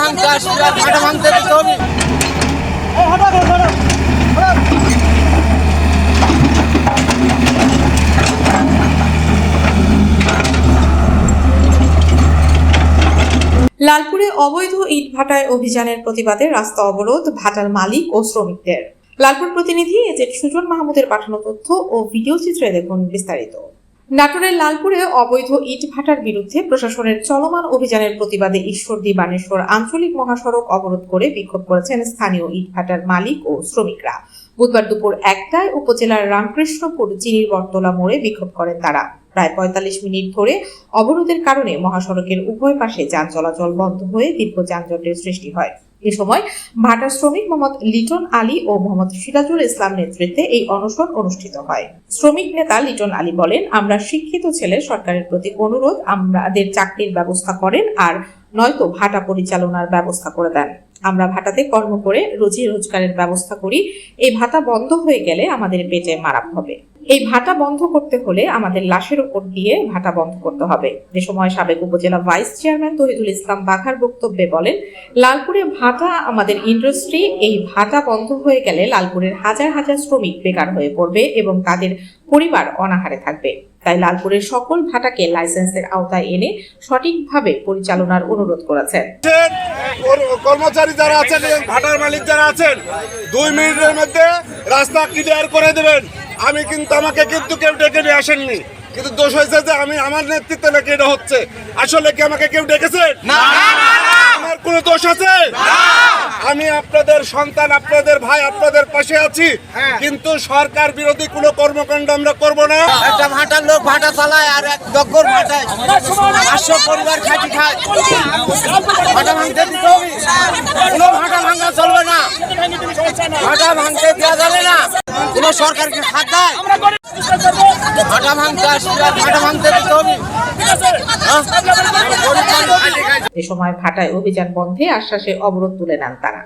ভাঙতে ভাঙতে লালপুরে অবৈধ ইট ভাটায় অভিযানের প্রতিবাদে রাস্তা অবরোধ ভাটার মালিক ও শ্রমিকদের। লালপুর প্রতিনিধি এজেড সুজন মাহমুদের পাঠানো তথ্য ও ভিডিও চিত্রে দেখুন বিস্তারিত। নাটোরের লালপুরে অবৈধ ইট ভাটার বিরুদ্ধে প্রশাসনের চলমান অভিযানের প্রতিবাদে ঈশ্বরদী বানেশ্বর আঞ্চলিক মহাসড়ক অবরোধ করে বিক্ষোভ করেছেন স্থানীয় ইট ভাটার মালিক ও শ্রমিকরা। বুধবার দুপুর একটায় উপজেলার রামকৃষ্ণপুর চিনির বটতলা মোড়ে বিক্ষোভ করেন তারা। প্রায় পঁয়তাল্লিশ মিনিট ধরে অবরোধের কারণে মহাসড়কের উভয় পাশে যান চলাচল বন্ধ হয়ে দীর্ঘ যানজটের সৃষ্টি হয়। এ সময় ভাটার শ্রমিক মোহাম্মদ লিটন আলী ও মোহাম্মদ সিরাজুল ইসলাম নেতৃত্বে এই অনশন অনুষ্ঠিত হয়। শ্রমিক নেতা লিটন আলী বলেন, আমরা শিক্ষিত ছেলে, সরকারের প্রতি অনুরোধ, আমাদের চাকরির ব্যবস্থা করেন আর নয়তো ভাটা পরিচালনার ব্যবস্থা করে দেন। আমরা ভাটাতে কর্ম করে রোজি রোজগারের ব্যবস্থা করি। এই ভাতা বন্ধ হয়ে গেলে আমাদের পেটে মারাপ হবে। এই ভাটা বন্ধ করতে হলে আমাদের লাশের উপর দিয়ে ভাটা বন্ধ করতে হবে। যে সময় সাবেক উপজেলা ভাইস চেয়ারম্যান তহিদুল ইসলাম বাঘার বক্তব্যে বলেন, লালপুরে ভাটা আমাদের ইন্ডাস্ট্রি, এই ভাটা বন্ধ হয়ে গেলে লালপুরের হাজার হাজার শ্রমিক বেকার হয়ে পড়বে এবং তাদের পরিবার অনাহারে থাকবে। তাই লালপুরের সকল ভাটাকে লাইসেন্সের আওতায় এনে সঠিকভাবে পরিচালনার অনুরোধ করেছেন। কর্মচারী যারা আছেন ভাটার মালিক যারা আছেন, দুই মিনিটের মধ্যে রাস্তা ক্লিয়ার করে দেবেন। আমি কিন্তু আমাকে কিন্তু কেউ ডেকে নিয়ে আসেননি। কিন্তু দোষ হয়েছে যে আমি আমার নেতৃত্বে নাকি এটা হচ্ছে। আসলে কি আমাকে কেউ ডেকেছে? আমার কোনো দোষ আছে? আমি আপনাদের সন্তান আপনাদের ভাই আপনাদের পাশে আছি। কিন্তু সরকার বিরোধী কোনো কর্মকাণ্ড আমরা করব না। একটা ভাটার লোক ভাটা চালায় আর এক দগ্গর ভাটায় পাঁচশো পরিবার খাটি খায়। ভাটা ভাঙতে দিতে হবে। কোনো ভাটা ভাঙা চলবে না। ভাটা ভাঙতে দেওয়া যাবে না। কোনো সরকারকে হাত দেয়? ভাটা ভাঙতে ভাটা ভাঙতে হ্যাঁ? এ সময় ভাটায় অভিযান বন্ধে আশ্বাসে অবরোধ তুলে নেন তারা।